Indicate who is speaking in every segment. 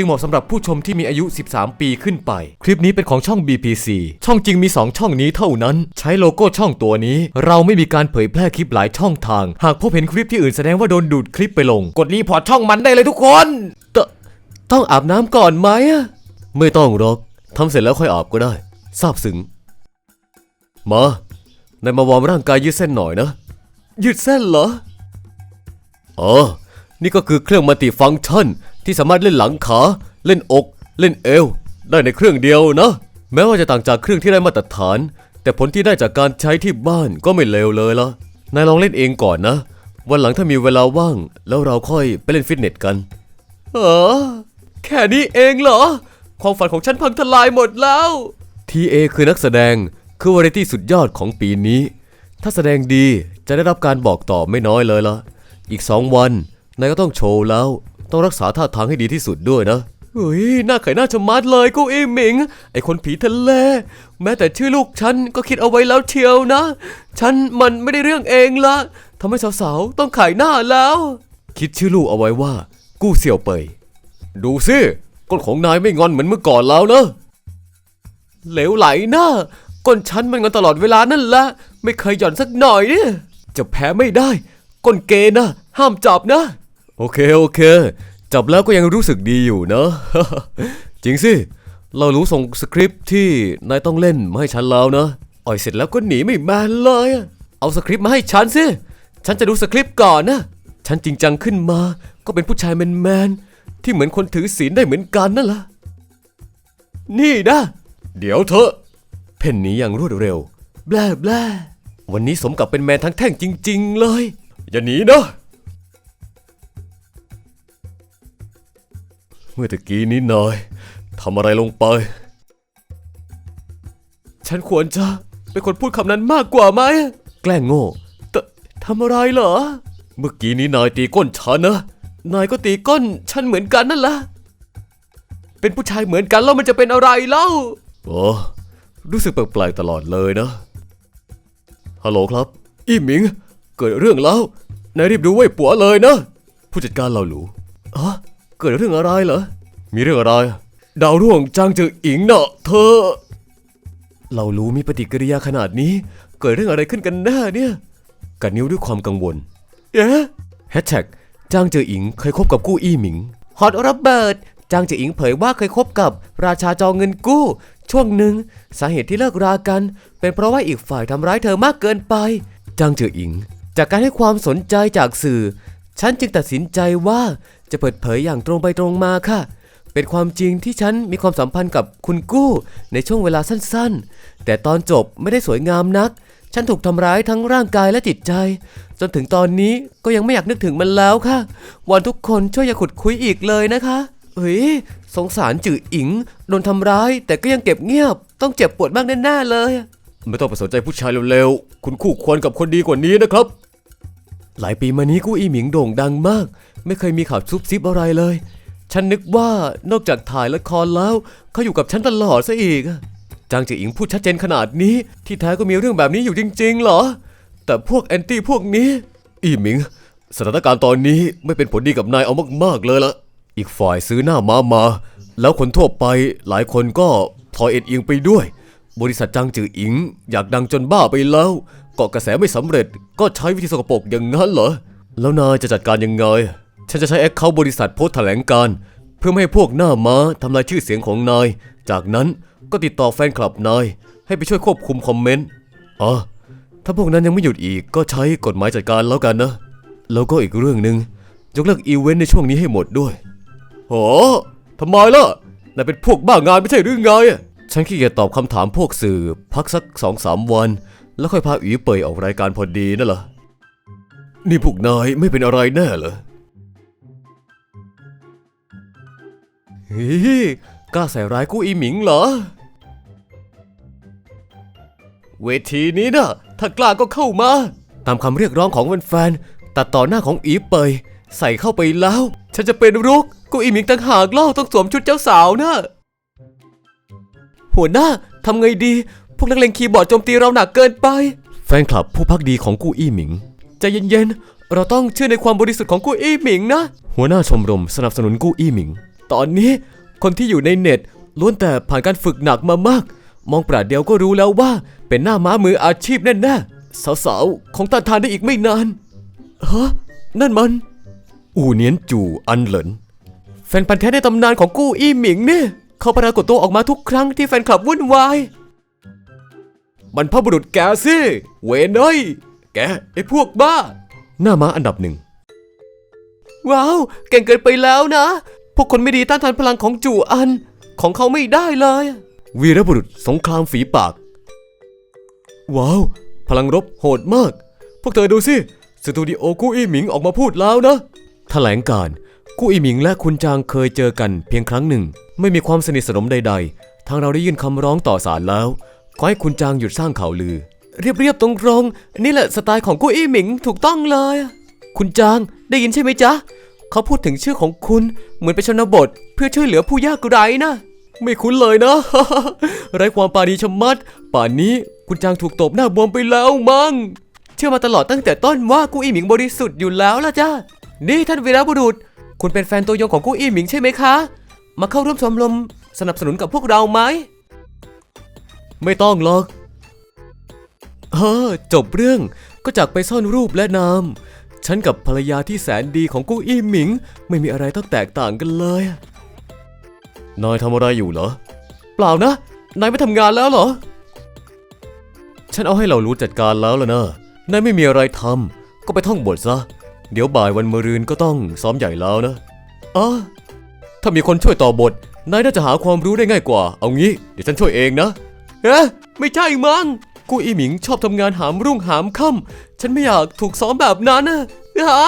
Speaker 1: จึงเหมาะสำหรับผู้ชมที่มีอายุ 13 ปีขึ้นไป คลิปนี้เป็นของช่อง BPC ช่องจริงมี 2 ช่องนี้เท่านั้น ใช้โลโก้ช่องตัวนี้ เราไม่มีการเผยแพร่คลิปหลายช่องทาง หากพบเห็นคลิปที่อื่นแสดงว่าโดนดูดคลิปไปลง กดรีพอร์ตช่องมันได้เลยทุกคนตต้องอาบน้ำก่อนไหมอะไม่ต้องหรอกทำเสร็จแล้วค่อยอาบก็ได้ซาบซึ้งมานายมาวอร์มร่างกายยืดเส้นหน่อยนะ ยืดเส้นเหรออ๋อนี่ก็คือเครื่องมัลติฟังก์ชัน ที่สามารถเล่นหลังขา เล่นอก เล่นเอว ได้ในเครื่องเดียวนะ แม้ว่าจะต่างจากเครื่องที่ได้มาตรฐาน แต่ผลที่ได้จากการใช้ที่บ้านก็ไม่เลวเลยละนายลองเล่นเองก่อนนะ วันหลังถ้ามีเวลาว่าง แล้วเราค่อยไปเล่นฟิตเนสกันเออแค่นี้เองเหรอ ความฝันของฉันพังทลายหมดแล้วทีเอคือนักแสดงคือวาไรตี้สุดยอดของปีนี้ ถ้าแสดงดีจะได้รับการบอกต่อไม่น้อยเลยละอีกสองวันนายก็ต้องโชว์แล้ว ต้องรักษาท่าทางให้ดีที่สุดด้วยนะเฮ้ยหน้าไข่หน้าชะมัดเลยกูอีหมิง ไอคนผีทะเล แม้แต่ชื่อลูกฉันก็คิดเอาไว้แล้วเชียวนะ ฉันมันไม่ได้เรื่องเองละทำให้สาวๆต้องขายหน้าแล้ว คิดชื่อลูกเอาไว้ว่า กู้เสี่ยวเปย ดูสิก้นของนายไม่งอนเหมือนเมื่อก่อนแล้วนะเหลวไหลนะก้นฉันมันงอนตลอดเวลานั่นแหละไม่เคยหย่อนสักหน่อยเนี่ยจะแพ้ไม่ได้ก้นเกย์นะห้ามจับนะ โอเคโอเค จับแล้วก็ยังรู้สึกดีอยู่เนอะ จริงสิ เรารู้ส่งสคริปต์ที่นายต้องเล่นมาให้ฉันแล้วนะอ่อยเสร็จแล้วก็หนีไม่แมนเลยอะเอาสคริปต์มาให้ฉันสิ ฉันจะดูสคริปต์ก่อนนะ ฉันจริงจังขึ้นมา ก็เป็นผู้ชายแมนๆที่เหมือนคนถือศีลได้เหมือนกันนั่นแหละนี่นะ เดี๋ยวเถอะเพ่นหนีอย่างรวดเร็ว แบลแบลวันนี้สมกับเป็นแมนทั้งแท่งจริง ๆ เลย อย่าหนีนะ เมื่อตะกี้นี้นายทำอะไรลงไป ฉันควรจะเป็นคนพูดคำนั้นมากกว่าไหม แกล้งโง่ททำอะไรเหรอ เมื่อกี้นี้นายตีก้นฉันนะ นายก็ตีก้นฉันเหมือนกันนั่นแหละ เป็นผู้ชายเหมือนกันแล้วมันจะเป็นอะไรเล่าโอ้รู้สึกแปลกๆตลอดเลยนะ ฮัลโหลครับ อีหมิง เกิดเรื่องแล้ว นายรีบดูไว้ปัวเลยนะ ผู้จัดการเราหลูอ๋อ เกิดเรื่องอะไรเหรอ มีเรื่องอะไร ดาวร่วงจางเจออิงเนาะเธอ เรารู้มีปฏิกิริยาขนาดนี้ เกิดเรื่องอะไรขึ้นกันแน่เนี่ยกัดนิ้วด้วยความกังวลเอ๊ะแฮชแท็กจางเจออิงเคยคบกับกู้อี้หมิงฮอตระเบิดจางเจออิงเผยว่าเคยคบกับราชาจองเงินกู้ ช่วงหนึ่งสาเหตุที่เลิกรากัน เป็นเพราะว่าอีกฝ่ายทำร้ายเธอมากเกินไป จางเจออิง จากการให้ความสนใจจากสื่อ ฉันจึงตัดสินใจว่า จะเปิดเผยอย่างตรงไปตรงมาค่ะ เป็นความจริงที่ฉันมีความสัมพันธ์กับคุณกู้ ในช่วงเวลาสั้นๆ แต่ตอนจบไม่ได้สวยงามนัก ฉันถูกทำร้ายทั้งร่างกายและจิตใจ จนถึงตอนนี้ก็ยังไม่อยากนึกถึงมันแล้วค่ะวันทุกคนช่วยอย่าขุดคุยอีกเลยนะคะเฮ้ยสงสารจื่ออิงโดนทำร้าย แต่ก็ยังเก็บเงียบ ต้องเจ็บปวดมากแน่ๆเลย ไม่ต้องไปสนใจผู้ชายเร็วๆ คุณคู่ควรกับคนดีกว่านี้นะครับ หลายปีมานี้กู้อีหมิงโด่งดังมาก ไม่เคยมีข่าวซุบซิบอะไรเลย ฉันนึกว่านอกจากถ่ายละครแล้วเขาอยู่กับฉันตลอดซะอีกจางจืออิงพูดชัดเจนขนาดนี้ ที่แท้ก็มีเรื่องแบบนี้อยู่จริง ๆ เหรอ แต่พวกแอนตี้พวกนี้ อีหมิง สถานการณ์ตอนนี้ไม่เป็นผลดีกับนายเอามากๆเลยละอีกฝ่ายซื้อหน้ามามา แล้วคนทั่วไปหลายคนก็พลอยเอ็นเอียงไปด้วย บริษัทจางจืออิง อยากดังจนบ้าไปแล้ว กาะกระแสไม่สำเร็จ ก็ใช้วิธีสกปรกอย่างนั้นเหรอ แล้วนายจะจัดการยังไง ฉันจะใช้แอคเคาท์บริษัทโพสแถลงการ์เพื่อไม่ให้พวกหน้าม้าทำลายชื่อเสียงของนาย จากนั้นก็ติดต่อแฟนคลับนาย ให้ไปช่วยควบคุมคอมเมนต์อ๋อถ้าพวกนั้นยังไม่หยุดอีกก็ใช้กฎหมายจัดการแล้วกันนะ แล้วก็อีกเรื่องหนึ่งยกเลิกอีเวนต์ในช่วงนี้ให้หมดด้วยโหทำไมล่ะนายเป็นพวกบ้างานไม่ใช่หรือไง ฉันขี้เกียจตอบคำถามพวกสื่อ พักสักสองสามวัน แล้วค่อยพาอีเปยออกรายการพอดีนั่นเหรอ นี่พวกนายไม่เป็นอะไรแน่เหรอเฮ้ยกล้าใส่ร้ายกู้อีหมิงเหรอ เวทีนี้นะถ้ากล้าก็เข้ามา ตามคำเรียกร้องของแฟนๆตัดต่อหน้าของอีเปย ใส่เข้าไปแล้ว ฉันจะเป็นรุกกูอีหมิงต่างหากเล่าต้องสวมชุดเจ้าสาวนะหัวหน้าทำไงดี พวกนักเลงคีย์บอร์ดโจมตีเราหนักเกินไป แฟนคลับผู้พักดีของกู้อี้หมิง ใจเย็นๆ เราต้องเชื่อในความบริสุทธิ์ของกู้อี้หมิงนะ หัวหน้าชมรมสนับสนุนกู้อี้หมิง ตอนนี้คนที่อยู่ในเน็ตล้วนแต่ผ่านการฝึกหนักมามาก มองปราดเดียวก็รู้แล้วว่าเป็นหน้าม้ามืออาชีพแน่ๆ สาวๆคงตาทานได้อีกไม่นาน ฮะ นั่นมัน อูเนียนจูอันเหลิน แฟนพันธ์แท้ในตำนานของกู้อี้หมิงเนี่ย เขาปรากฏตัวออกมาทุกครั้งที่แฟนคลับวุ่นวาย บรรพบุรุษแกสิเวนเอ้ยแกไอ้พวกบ้า หน้าม้าอันดับหนึ่ง ว้าว เก่งเกินไปแล้วนะ พวกคนไม่ดีต้านทานพลังของจู่อัน ของเขาไม่ได้เลย วีรบุรุษสงครามฝีปาก ว้าว พลังรบโหดมาก พวกเธอดูสิ สตูดิโอกู้อี้หมิงออกมาพูดแล้วนะ แถลงการณ์กู้อี้หมิงและคุณจางเคยเจอกันเพียงครั้งหนึ่ง ไม่มีความสนิทสนมใด ๆ ทางเราได้ยื่นคำร้องต่อศาลแล้ว ขอให้คุณจางหยุดสร้างข่าวลือ เรียบๆตรงๆนี่แหละสไตล์ของกู้อี้หมิงถูกต้องเลย คุณจางได้ยินใช่ไหมจ๊ะเขาพูดถึงชื่อของคุณเหมือนเป็นชนบท เพื่อช่วยเหลือผู้ยากไร้นะ ไม่คุ้นเลยนะ ไร้ความปราณีชะมัด ป่านนี้คุณจางถูกตบหน้าบวมไปแล้วมั้งเชื่อมาตลอดตั้งแต่ต้นว่ากู้อี้หมิงบริสุทธิ์อยู่แล้วล่ะจ้านี่ท่านวีรบุรุษ คุณเป็นแฟนตัวยงของกู้อี้หมิงใช่ไหมคะ มาเข้าร่วมชมรมสนับสนุนกับพวกเราไหม ไม่ต้องหรอกเออจบเรื่องก็จากไปซ่อนรูปและนาม ฉันกับภรรยาที่แสนดีของกู้อี้หมิง ไม่มีอะไรต้องแตกต่างกันเลย นายทำอะไรอยู่เหรอ เปล่านะ นายไม่ทำงานแล้วเหรอ ฉันเอาให้เรารู้จัดการแล้วล่ะนะนายไม่มีอะไรทำก็ไปท่องบทซะ เดี๋ยวบ่ายวันมะรืนก็ต้องซ้อมใหญ่แล้วนะอ๋อถ้ามีคนช่วยต่อบท นายน่าจะหาความรู้ได้ง่ายกว่า เอางี้ เดี๋ยวฉันช่วยเองนะ เอ๊ะไม่ใช่มั้งกูอีหมิงชอบทำงานหามรุ่งหามค่ำฉันไม่อยากถูกซ้อมแบบนั้นนะอ่า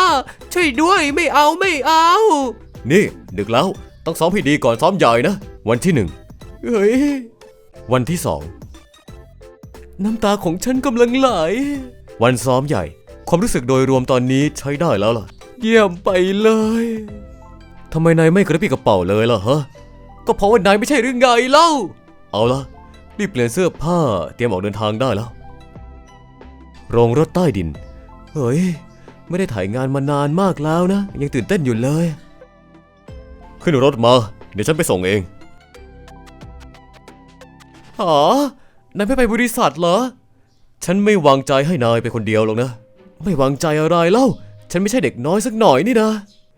Speaker 1: ช่วยด้วยไม่เอาไม่เอา นี่ดึกแล้วต้องซ้อมให้ดีก่อนซ้อมใหญ่นะ วันที่หนึ่งเฮ้ยวันที่สองน้ำตาของฉันกำลังไหล วันซ้อมใหญ่ ความรู้สึกโดยรวมตอนนี้ใช้ได้แล้วล่ะ เยี่ยมไปเลยทำไมนายไม่กระปี้กระเป๋าเลยล่ะฮะก็เพราะว่านายไม่ใช่หรือไงเล่า เอาละ รีบเปลี่ยนเสื้อผ้าเตรียมออกเดินทางได้แล้ว โรงรถใต้ดิน เฮ้ย ไม่ได้ถ่ายงานมานานมากแล้วนะ ยังตื่นเต้นอยู่เลย ขึ้นรถมา เดี๋ยวฉันไปส่งเองหอนายไม่ไปบริษัทเหรอ ฉันไม่วางใจให้นายไปคนเดียวหรอกนะ ไม่วางใจอะไรเล่า ฉันไม่ใช่เด็กน้อยสักหน่อยนี่นะ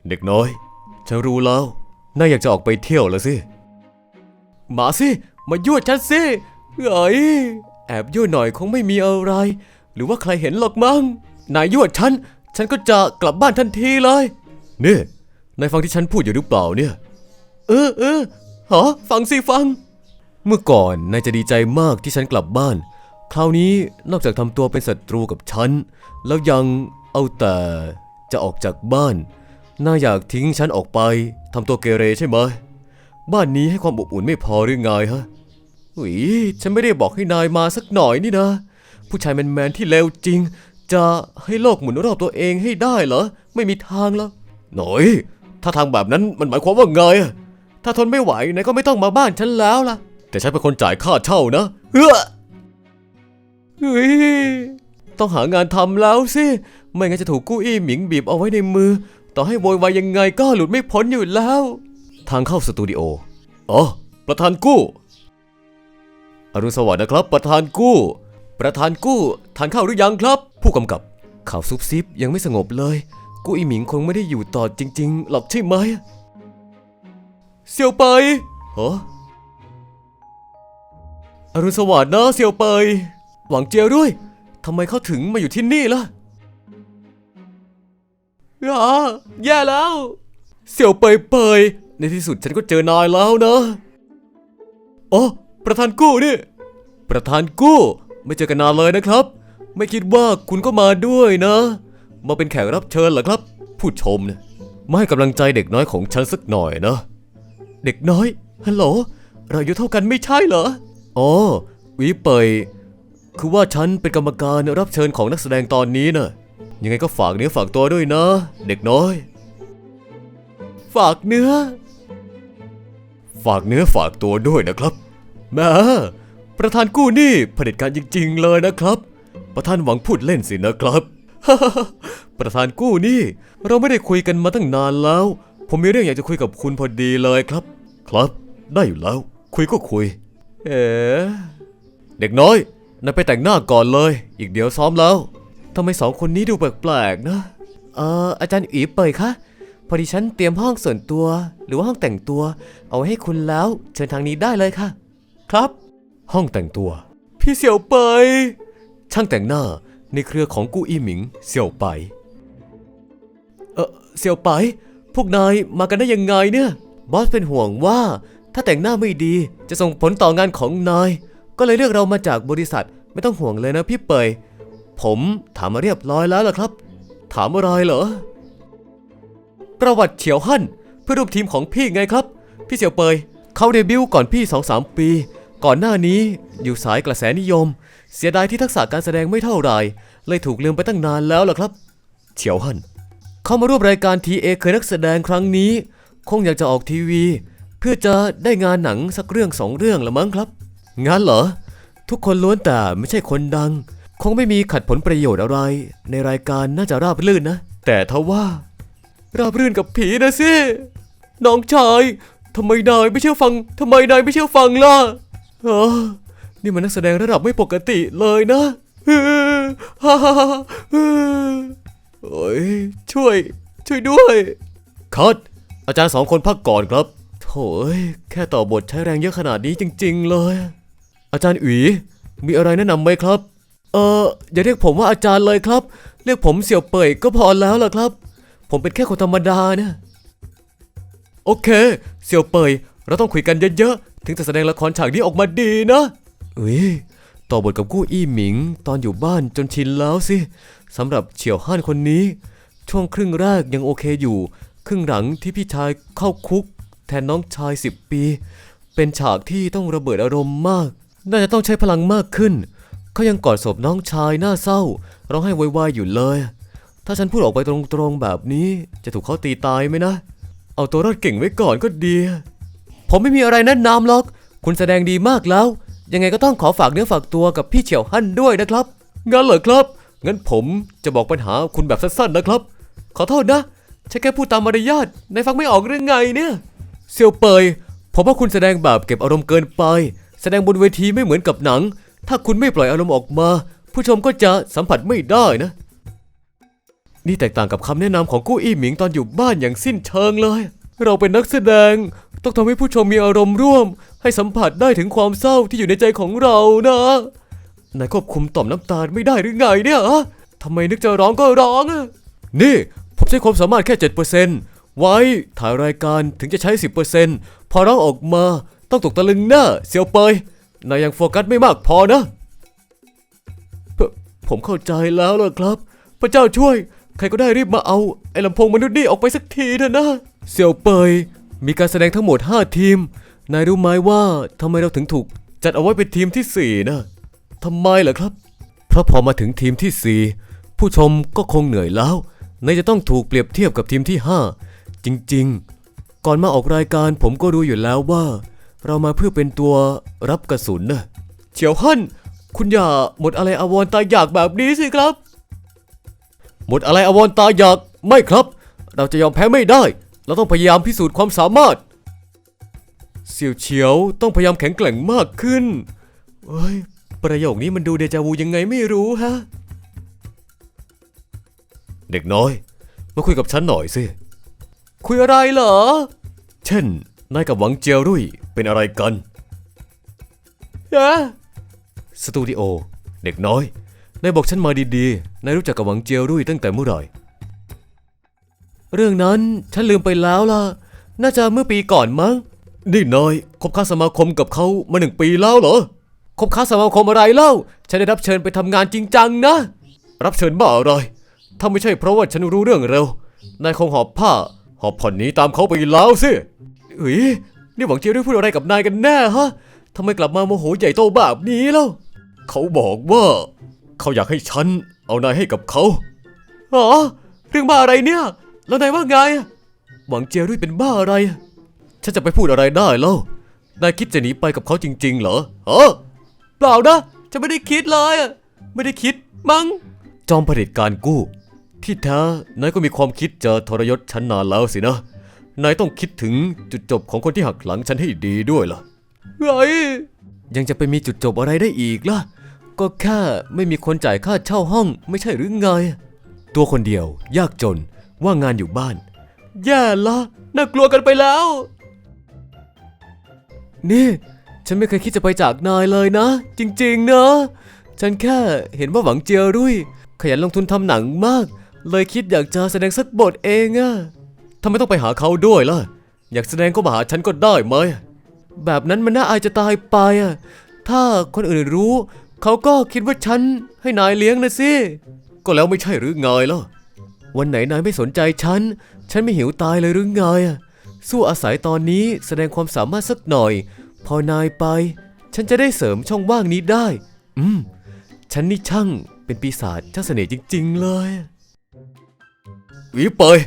Speaker 1: เด็กน้อย ฉันรู้แล้ว นายอยากจะออกไปเที่ยวแล้วสิ มาสิ มายั่วฉันสิเอ้ยแอบยั่วหน่อยคงไม่มีอะไร หรือว่าใครเห็นหรอกมั้งนายยั่วฉัน ฉันก็จะกลับบ้านทันทีเลยนี่นายฟังที่ฉันพูดอยู่หรือเปล่าเนี่ย เออเออฮะฟังสิฟัง เมื่อก่อนนายจะดีใจมากที่ฉันกลับบ้าน คราวนี้นอกจากทำตัวเป็นศัตรูกับฉัน แล้วยังเอาแต่จะออกจากบ้านน่าอยากทิ้งฉันออกไปทำตัวเกเรใช่ไหมบ้านนี้ให้ความอบอุ่นไม่พอหรือไงฮะ หุยฉันไม่ได้บอกให้นายมาสักหน่อยนี่นะ ผู้ชายแมนๆที่เลวจริง จะให้โลกหมุนรอบตัวเองให้ได้เหรอ ไม่มีทางแล้ว หน่อย ถ้าทางแบบนั้นมันหมายความว่าไงถ้าทนไม่ไหวนายก็ไม่ต้องมาบ้านฉันแล้วล่ะ แต่ฉันเป็นคนจ่ายค่าเช่านะเฮ้อเฮ้ยต้องหางานทำแล้วสิ ไม่งั้นจะถูกกู้อี้หมิงบีบเอาไว้ในมือ ต่อให้โวยวายยังไงก็หลุดไม่พ้นอยู่แล้ว ทางเข้าสตูดิโอ อ๋อ ประธานกู้ อรุณสวัสดิ์นะครับ ประธานกู้ ประธานกู้ทานข้าวหรือยังครับ ผู้กำกับ ข่าวซุบซิบยังไม่สงบเลย กู้อีหมิงคงไม่ได้อยู่ต่อจริง ๆ หรอกใช่ไหมเซียวไปเหรออรุณสวัสดิ์นะเซียวเปยหวังเจียวด้วยทำไมเขาถึงมาอยู่ที่นี่ล่ะอ่าแย่แล้ว เสี่ยวเปยเปยในที่สุดฉันก็เจอนายแล้วนะอ๋อ ประธานกู้นี่ ประธานกู้ ไม่เจอกันนานเลยนะครับ ไม่คิดว่าคุณก็มาด้วยนะ มาเป็นแขกรับเชิญเหรอครับ ผู้ชมเนี่ยมาให้กำลังใจเด็กน้อยของฉันสักหน่อยนะ เด็กน้อยฮัลโหลเราอายุเท่ากันไม่ใช่เหรออ๋อวีเปยคือว่าฉันเป็นกรรมการรับเชิญของนักแสดงตอนนี้นะยังไงก็ฝากเนื้อฝากตัวด้วยนะ เด็กน้อย ฝากเนื้อ ฝากเนื้อฝากตัวด้วยนะครับ แม่ประธานกู้หนี้เผด็จการจริง ๆ เลยนะครับ ประธานหวังพูดเล่นสินะครับ ประธานกู้หนี้เราไม่ได้คุยกันมาตั้งนานแล้ว ผมมีเรื่องอยากจะคุยกับคุณพอดีเลยครับ ครับ ได้อยู่แล้ว คุยก็คุย เอ๋เด็กน้อยนายไปแต่งหน้าก่อนเลย อีกเดี๋ยวซ้อมแล้วทำไมสองคนนี้ดูแปลกๆนะเอ่ออาจารย์อีเปยคะพอดีฉันเตรียมห้องส่วนตัว หรือว่าห้องแต่งตัว เอาไว้ให้คุณแล้ว เชิญทางนี้ได้เลยค่ะ ครับ ห้องแต่งตัว พี่เสี่ยวเปช่างแต่งหน้าในเครือของกู้อี้หมิง เสี่ยวไป เออเสี่ยวไป พวกนายมากันได้ยังไงเนี่ย บอสเป็นห่วงว่า ถ้าแต่งหน้าไม่ดีจะส่งผลต่องานของนาย ก็เลยเลือกเรามาจากบริษัทไม่ต้องห่วงเลยนะพี่เปย ผมถามมาเรียบร้อยแล้วล่ะครับ ถามอะไรเหรอ ประวัติเฉียวหั่นเพื่อร่วมทีมของพี่ไงครับ พี่เสี่ยวเปย เขาเดบิวต์ก่อนพี่2-3ปี ก่อนหน้านี้อยู่สายกระแสนิยม เสียดายที่ทักษะการแสดงไม่เท่าไหร่เลยถูกลืมไปตั้งนานแล้วล่ะครับเฉียวหั่นเขามาร่วมรายการทีเอเคยนักแสดงครั้งนี้ คงอยากจะออกทีวี เพื่อจะได้งานหนังสักเรื่องสองเรื่องละมั้งครับงั้นเหรอ ทุกคนล้วนแต่ไม่ใช่คนดัง คงไม่มีขัดผลประโยชน์อะไร ในรายการน่าจะราบรื่นนะ แต่ทว่า ราบรื่นกับผีนะสิน้องชาย ทำไมนายไม่เชื่อฟังทำไมนายไม่เชื่อฟังล่ะเออนี่มันนักแสดงระดับไม่ปกติเลยนะเออฮ่าฮ่าฮ่าเออโอ้ยช่วย ช่วยด้วยคัดอาจารย์สองคนพักก่อนครับโถ่เอ้ยแค่ต่อบทใช้แรงเยอะขนาดนี้จริง ๆ เลย อาจารย์อุ๋ยมีอะไรแนะนำไหมครับ เอออย่าเรียกผมว่าอาจารย์เลยครับ เรียกผมเสี่ยวเป่ยก็พอแล้วล่ะครับ ผมเป็นแค่คนธรรมดานะ โอเค เสี่ยวเปย เราต้องคุยกันเยอะๆ ถึงจะแสดงละครฉากนี้ออกมาดีนะเอ้ยต่อบทกับกู้อี้หมิง ตอนอยู่บ้านจนชินแล้วสิสำหรับเฉียวห้านคนนี้ ช่วงครึ่งแรกยังโอเคอยู่ ครึ่งหลังที่พี่ชายเข้าคุก แทนน้องชายสิบปี เป็นฉากที่ต้องระเบิดอารมณ์มาก น่าจะต้องใช้พลังมากขึ้น เขายังกอดศพน้องชายหน้าเศร้าร้องไห้วายๆอยู่เลย ถ้าฉันพูดออกไปตรงๆแบบนี้จะถูกเขาตีตายไหมนะ เอาตัวรอดเก่งไว้ก่อนก็ดี ผมไม่มีอะไรแนะนำหรอก คุณแสดงดีมากแล้ว ยังไงก็ต้องขอฝากเนื้อฝากตัวกับพี่เฉียวฮั่นด้วยนะครับงั้นเหรอครับ งั้นผมจะบอกปัญหาคุณแบบสั้นๆนะครับ ขอโทษนะฉันแค่พูดตามมารยาทนายฟังไม่ออกเรื่องไงเนี่ยเซียวเปยผมว่าคุณแสดงแบบเก็บอารมณ์เกินไป แสดงบนเวทีไม่เหมือนกับหนัง ถ้าคุณไม่ปล่อยอารมณ์ออกมา ผู้ชมก็จะสัมผัสไม่ได้นะ นี่แตกต่างกับคำแนะนำของกู้อี้หมิงตอนอยู่บ้านอย่างสิ้นเชิงเลย เราเป็นนักแสดง ต้องทำให้ผู้ชมมีอารมณ์ร่วม ให้สัมผัสได้ถึงความเศร้าที่อยู่ในใจของเรานะนายควบคุมต่อมน้ำตาลไม่ได้หรือไงเนี่ยฮะทำไมนึกจะร้องก็ร้องอะนี่ผมใช้ความสามารถแค่7%ไว้ถ่ายรายการถึงจะใช้ 10%พอร้องออกมาต้องตกตะลึงหน้าเสียวเปยนายยังโฟกัสไม่มากพอนะ ผมเข้าใจแล้วล่ะครับ พระเจ้าช่วย ใครก็ได้รีบมาเอา ไอ้ลำโพงมนุษย์นี่ออกไปสักทีเถอะนะเสี่ยวเปย มีการแสดงทั้งหมด 5 ทีม นายรู้ไหมว่าทำไมเราถึงถูก จัดเอาไว้เป็นทีมที่ 4 นะทำไมล่ะครับ เพราะพอมาถึงทีมที่ 4 ผู้ชมก็คงเหนื่อยแล้วนายจะต้องถูกเปรียบเทียบกับทีมที่ 5 จริง ๆ ก่อนมาออกรายการผมก็รู้อยู่แล้วว่า เรามาเพื่อเป็นตัวรับกระสุนนะเฉียวฮั่นคุณอย่าหมดอะไรอาวรณ์ตายอยากแบบนี้สิครับ หมดอะไรอาวรณ์ตายอยากไม่ครับ เราจะยอมแพ้ไม่ได้ เราต้องพยายามพิสูจน์ความสามารถ เสี่ยวเฉียวต้องพยายามแข็งแกร่งมากขึ้นเฮ้ยประโยคนี้มันดูเดจาวูยังไงไม่รู้ฮะ เด็กน้อย มาคุยกับฉันหน่อยสิ คุยอะไรเหรอ เช่น นายกับหวังเจียวรุ่ยเป็นอะไรกัน ฮะ สตูดิโอ เด็กน้อย นายบอกฉันมาดีๆ นายรู้จักกับหวังเจียวรุ่ยตั้งแต่เมื่อไหร่ เรื่องนั้นฉันลืมไปแล้วล่ะ น่าจะเมื่อปีก่อนมั้ง นี่นายคบค้าสมาคมกับเขามาหนึ่งปีแล้วเหรอ คบค้าสมาคมอะไรเล่า ฉันได้รับเชิญไปทำงานจริงจังนะ รับเชิญบ้าอะไร ถ้าไม่ใช่เพราะว่าฉันรู้เรื่องเร็ว นายคงหอบผ้า หอบผ่อนหนีตามเขาไปแล้วสิเอ้ยนี่หวังเจียวได้พูดอะไรกับนายกันแน่ฮะทำไมกลับมาโมโหใหญ่โตแบบนี้เล่า เขาบอกว่า เขาอยากให้ฉันเอานายให้กับเขาอ๋อเรื่องบ้าอะไรเนี่ย แล้วนายว่าไงอะหวังเจียรุ่ยเป็นบ้าอะไรอะฉันจะไปพูดอะไรได้แล้วนายคิดจะหนีไปกับเขาจริง ๆ เหรอเออเปล่านะฉันไม่ได้คิดเลยอะไม่ได้คิดมั้ง จอมเผด็จการกู้ ที่แท้นายก็มีความคิดจะทรยศฉันนานแล้วสินะ นายต้องคิดถึงจุดจบของคนที่หักหลังฉันให้ดีด้วยล่ะไงยังจะไปมีจุดจบอะไรได้อีกล่ะ ก็แค่ไม่มีคนจ่ายค่าเช่าห้องไม่ใช่หรือไง ตัวคนเดียวยากจนว่างงานอยู่บ้าน แย่ละน่ากลัวกันไปแล้ว นี่ ฉันไม่เคยคิดจะไปจากนายเลยนะ จริงๆนะ ฉันแค่เห็นว่าหวังเจียรุ่ย ขยันลงทุนทำหนังมาก เลยคิดอยากจะแสดงสักบทเองอะทำไมต้องไปหาเขาด้วยล่ะ อยากแสดงก็มาหาฉันก็ได้ไหมแบบนั้นมันน่าอายจะตายไปอะถ้าคนอื่นรู้ เขาก็คิดว่าฉันให้นายเลี้ยงนะสิ ก็แล้วไม่ใช่หรือไงล่ะ วันไหนนายไม่สนใจฉัน ฉันไม่หิวตายเลยหรือไงอะสู้อาศัยตอนนี้แสดงความสามารถสักหน่อย พอนายไป ฉันจะได้เสริมช่องว่างนี้ได้ อืม ฉันนี่ช่างเป็นปีศาจเจ้าเสน่ห์จริง ๆ เลยหวีเปย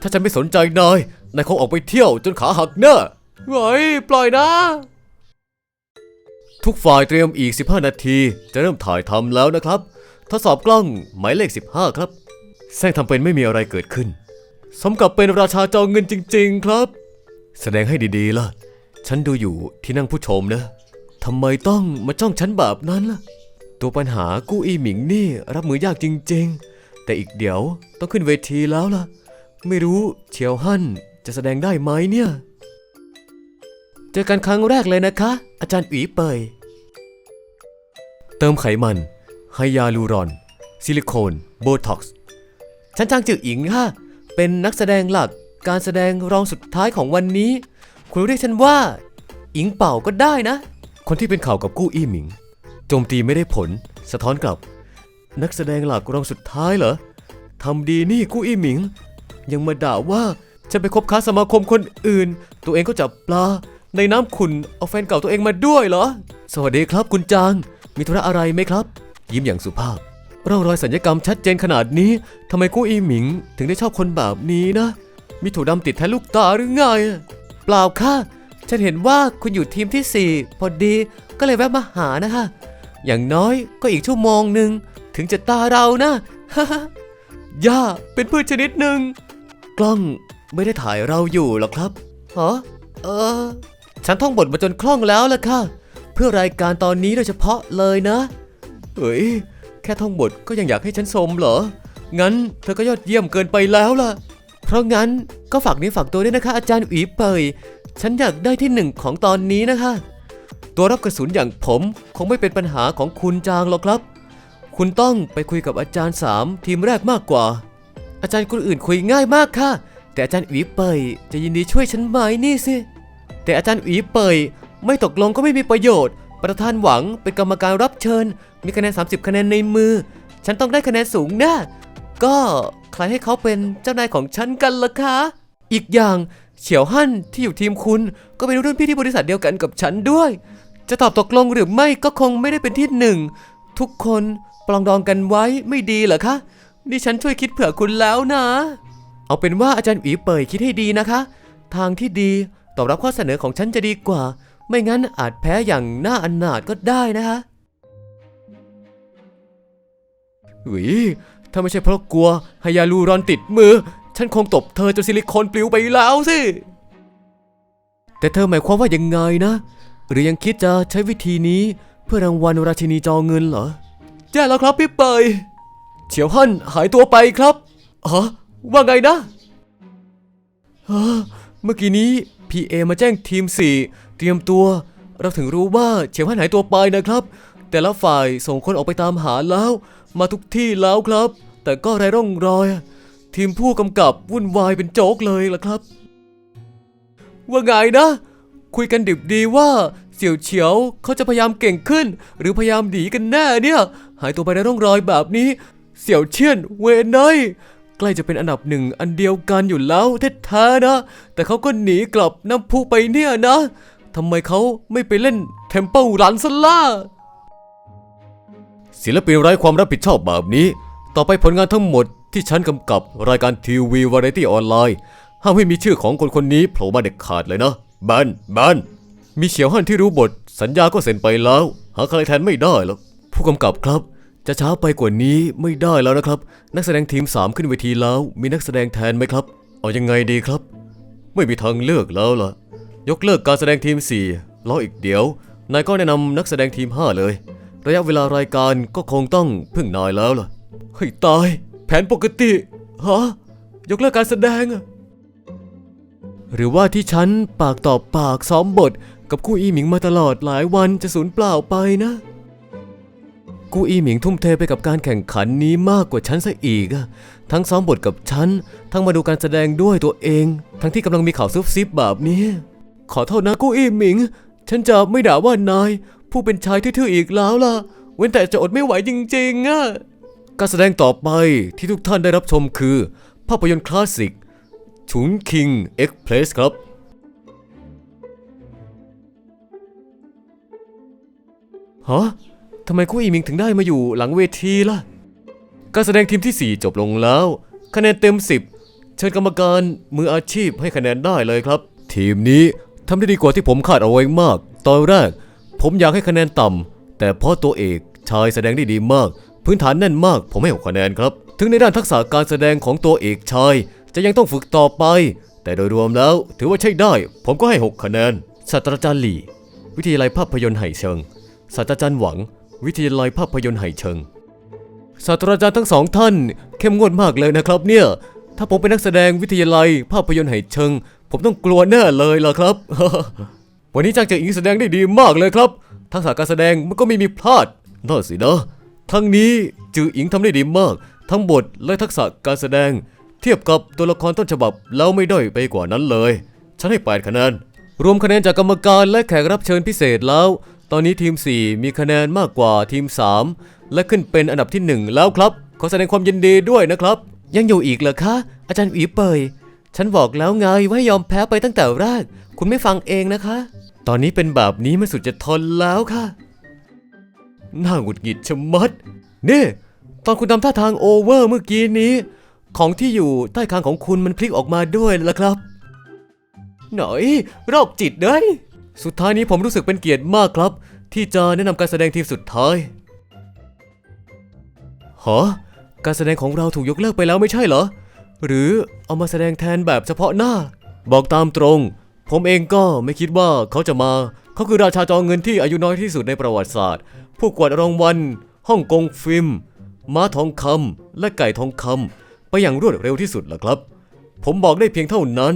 Speaker 1: ถ้าฉันไม่สนใจนาย นายคงออกไปเที่ยวจนขาหักแน่เฮ้ยปล่อยนะ ทุกฝ่ายเตรียมอีก 15 นาที จะเริ่มถ่ายทำแล้วนะครับ ทดสอบกล้องหมายเลข 15 ครับ แซงทำเป็นไม่มีอะไรเกิดขึ้น สมกับเป็นราชาจองเงินจริง ๆ ครับ แสดงให้ดีๆล่ะ ฉันดูอยู่ที่นั่งผู้ชมนะทำไมต้องมาจ้องฉันแบบนั้นล่ะ ตัวปัญหากู้อีหมิงนี่รับมือยากจริง ๆ แต่อีกเดี๋ยวต้องขึ้นเวทีแล้วล่ะ ไม่รู้เฉียวฮั่นจะแสดงได้ไหมเนี่ย เจอกันครั้งแรกเลยนะคะ อาจารย์อุ๋ยเปย เติมไขมันไฮยาลูรอน ซิลิโคนโบท็อกซ์ฉันจางจืออิงค่ะ เป็นนักแสดงหลักการแสดงรองสุดท้ายของวันนี้ คุณเรียกฉันว่า อิงเป่าก็ได้นะ คนที่เป็นข่าวกับกู้อี้หมิง โจมตีไม่ได้ผล สะท้อนกลับ นักแสดงหลักรองสุดท้ายเหรอทำดีนี่กู้อี้หมิง ยังมาด่าว่าฉันไปคบค้าสมาคมคนอื่น ตัวเองก็จับปลา ในน้ำขุนเอาแฟนเก่าตัวเองมาด้วยเหรอ สวัสดีครับคุณจาง มีธุระอะไรไหมครับ ยิ้มอย่างสุภาพร่องรอยสัญญกรรมชัดเจนขนาดนี้ทำไมกู้อีหมิง ถึงได้ชอบคนแบบนี้นะ มีถั่วดำติดแทนลูกตาหรือไง เปล่าค่ะ ฉันเห็นว่าคุณอยู่ทีมที่ 4 พอดีก็เลยแวะมาหานะคะ อย่างน้อยก็อีกชั่วโมงหนึ่งถึงจะตาเรานะย่าเป็นพืชชนิดหนึ่ง กล้องไม่ได้ถ่ายเราอยู่หรอกครับฮะเออ ฉันท่องบทมาจนคล่องแล้วล่ะค่ะ เพื่อรายการตอนนี้โดยเฉพาะเลยนะ เฮ้ย แค่ท่องบทก็ยังอยากให้ฉันชมเหรอ งั้นเธอก็ยอดเยี่ยมเกินไปแล้วล่ะ เพราะงั้นก็ฝากนี้ฝากตัวด้วยนะคะ อาจารย์อุ๋เปย ฉันอยากได้ที่หนึ่งของตอนนี้นะคะ ตัวรับกระสุนอย่างผมคงไม่เป็นปัญหาของคุณจางหรอกครับ คุณต้องไปคุยกับอาจารย์สามทีมแรกมากกว่า อาจารย์คนอื่นคุยง่ายมากค่ะ แต่อาจารย์อุ๋เปยจะยินดีช่วยฉันไหมนี่สิ แต่อาจารย์อุ๋ยเปยไม่ตกลงก็ไม่มีประโยชน์ ประธานหวังเป็นกรรมการรับเชิญ มีคะแนน 30 คะแนนในมือ ฉันต้องได้คะแนนสูงแน่ก็ใครให้เขาเป็นเจ้านายของฉันกันล่ะคะ อีกอย่างเฉียวฮั่นที่อยู่ทีมคุณ ก็เป็นรุ่นพี่ที่บริษัทเดียวกันกับฉันด้วย จะตอบตกลงหรือไม่ก็คงไม่ได้เป็นที่หนึ่ง ทุกคนปลองดองกันไว้ไม่ดีเหรอคะ นี่ฉันช่วยคิดเผื่อคุณแล้วนะ เอาเป็นว่าอาจารย์อีเปยคิดให้ดีนะคะ ทางที่ดี ตอบรับข้อเสนอของฉันจะดีกว่า ไม่งั้นอาจแพ้อย่างน่าอนาถก็ได้นะคะหุยถ้าไม่ใช่เพราะกลัวฮายาลูรอนติดมือ ฉันคงตบเธอจนซิลิโคนปลิวไปแล้วสิ แต่เธอหมายความว่ายังไงนะ หรือยังคิดจะใช้วิธีนี้เพื่อรางวัลราชินีจอเงินเหรอแย่แล้วครับพี่เปยเฉียวฮั่นหายตัวไปครับฮะว่าไงนะฮะเมื่อกี้นี้ PA มาแจ้งทีม 4 เตรียมตัว เราถึงรู้ว่าเฉียวฮั่นหายตัวไปนะครับ แต่ละฝ่ายส่งคนออกไปตามหาแล้ว มาทุกที่แล้วครับ แต่ก็ไร้ร่องรอย ทีมผู้กำกับวุ่นวายเป็นโจกเลยล่ะครับ ว่าไงนะ คุยกันดิบดีว่าเสี่ยวเฉียวเขาจะพยายามเก่งขึ้น หรือพยายามหนีกันแน่เนี่ย หายตัวไปในร่องรอยแบบนี้ เสี่ยวเชียนเวนเนย ใกล้จะเป็นอันดับหนึ่งอันเดียวกันอยู่แล้วแท้ๆนะ แต่เขาก็หนีกลับน้ำพุไปเนี่ยนะทำไมเขาไม่ไปเล่นเทมเปิลรันซล่ะศิลปินไร้ความรับผิดชอบแบบนี้ ต่อไปผลงานทั้งหมดที่ฉันกำกับรายการทีวีวาไรตี้ออนไลน์ห้ามให้มีชื่อของคนคนนี้โผล่มาเด็ดขาดเลยนะบันบันมีเฉียวฮั่นที่รู้บท สัญญาก็เซ็นไปแล้ว หาใครแทนไม่ได้หรอกผู้กำกับครับ จะช้าไปกว่านี้ไม่ได้แล้วนะครับ นักแสดงทีม 3 ขึ้นเวทีแล้ว มีนักแสดงแทนไหมครับ เอายังไงดีครับ ไม่มีทางเลือกแล้วล่ะ ยกเลิกการแสดงทีม4แล้วอีกเดี๋ยวนายก็แนะนำนักแสดงทีม 5 เลย ระยะเวลารายการก็คงต้องพึ่งนายแล้วล่ะเฮ้ยตาย แผนปกติฮะยกเลิกการแสดงอะหรือว่าที่ฉันปากต่อปากซ้อมบท กับคู่อีหมิงมาตลอดหลายวันจะสูญเปล่าไปนะ กูอีหมิงทุ่มเทไปกับการแข่งขันนี้มากกว่าฉันซะอีกอะทั้งซ้อมบทกับฉัน ทั้งมาดูการแสดงด้วยตัวเอง ทั้งที่กำลังมีข่าวซุบซิบแบบนี้ ขอโทษนะกูอีหมิง ฉันจะไม่ด่าว่านาย ผู้เป็นชายทื่อๆอีกแล้วล่ะ เว้นแต่จะอดไม่ไหวจริงๆอะการแสดงต่อไปที่ทุกท่านได้รับชมคือ ภาพยนตร์คลาสสิกฉุนคิงเอ็กเพลสครับฮะ ทำไมคู่อีมิงถึงได้มาอยู่หลังเวทีล่ะ การแสดงทีมที่ 4 จบลงแล้ว คะแนนเต็ม 10 เชิญกรรมการมืออาชีพให้คะแนนได้เลยครับ ทีมนี้ทำได้ดีกว่าที่ผมคาดเอาไว้มาก ตอนแรก ผมอยากให้คะแนนต่ำแต่เพราะตัวเอกชายแสดงได้ดีมาก พื้นฐานแน่นมาก ผมให้6คะแนนครับ ถึงในด้านทักษะการแสดงของตัวเอกชาย จะยังต้องฝึกต่อไป แต่โดยรวมแล้ว ถือว่าใช้ได้ ผมก็ให้ 6 คะแนนศาสตราจารย์หลี่ วิทยาลัยภาพยนตร์ไห่เชิงศาสตราจารย์หวัง วิทยาลัยภาพยนตร์ไห่เชิงศาสตราจารย์ทั้งสองท่าน เข้มงวดมากเลยนะครับเนี่ยถ้าผมเป็นนักแสดงวิทยาลัย ภาพยนตร์ไห่เชิง ผมต้องกลัวแน่เลยล่ะครับ วันนี้จ้างเจออิงแสดงได้ดีมากเลยครับ ทักษะการแสดงมันก็ไม่มีพลาดน่าสินะครั้งนี้จืออิงทำได้ดีมาก ทั้งบทและทักษะการแสดง เทียบกับตัวละครต้นฉบับแล้วไม่ด้อยไปกว่านั้นเลย ฉันให้8คะแนนรวมคะแนนจากกรรมการและแขกรับเชิญพิเศษแล้ว ตอนนี้ทีม 4 มีคะแนนมากกว่าทีม 3 และขึ้นเป็นอันดับที่ 1 แล้วครับ ขอแสดงความยินดีด้วยนะครับ ยังอยู่อีกเหรอคะ อาจารย์อีเปย ฉันบอกแล้วไงว่าให้ยอมแพ้ไปตั้งแต่แรก คุณไม่ฟังเองนะคะ ตอนนี้เป็นแบบนี้มันสุดจะทนแล้วค่ะ น่าหงุดหงิดชะมัด นี่ ตอนคุณทำท่าทางโอเวอร์เมื่อกี้นี้ ของที่อยู่ใต้คางของคุณมันพลิกออกมาด้วยล่ะครับ หน่อยโรคจิตเลย สุดท้ายนี้ผมรู้สึกเป็นเกียรติมากครับ ที่จะแนะนำการแสดงทีมสุดท้ายฮะการแสดงของเราถูกยกเลิกไปแล้วไม่ใช่เหรอ หรือเอามาแสดงแทนแบบเฉพาะหน้า บอกตามตรง ผมเองก็ไม่คิดว่าเขาจะมา เขาคือราชาจอเงินที่อายุน้อยที่สุดในประวัติศาสตร์ ผู้กวาดรางวัลฮ่องกงฟิล์มม้าทองคำและไก่ทองคำไปอย่างรวดเร็วที่สุดล่ะครับ ผมบอกได้เพียงเท่านั้น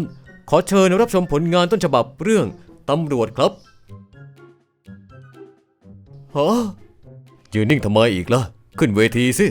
Speaker 1: ขอเชิญรับชมผลงานต้นฉบับเรื่อง ตำรวจครับฮะยืนนิ่งทำไมอีกล่ะ ขึ้นเวทีสิ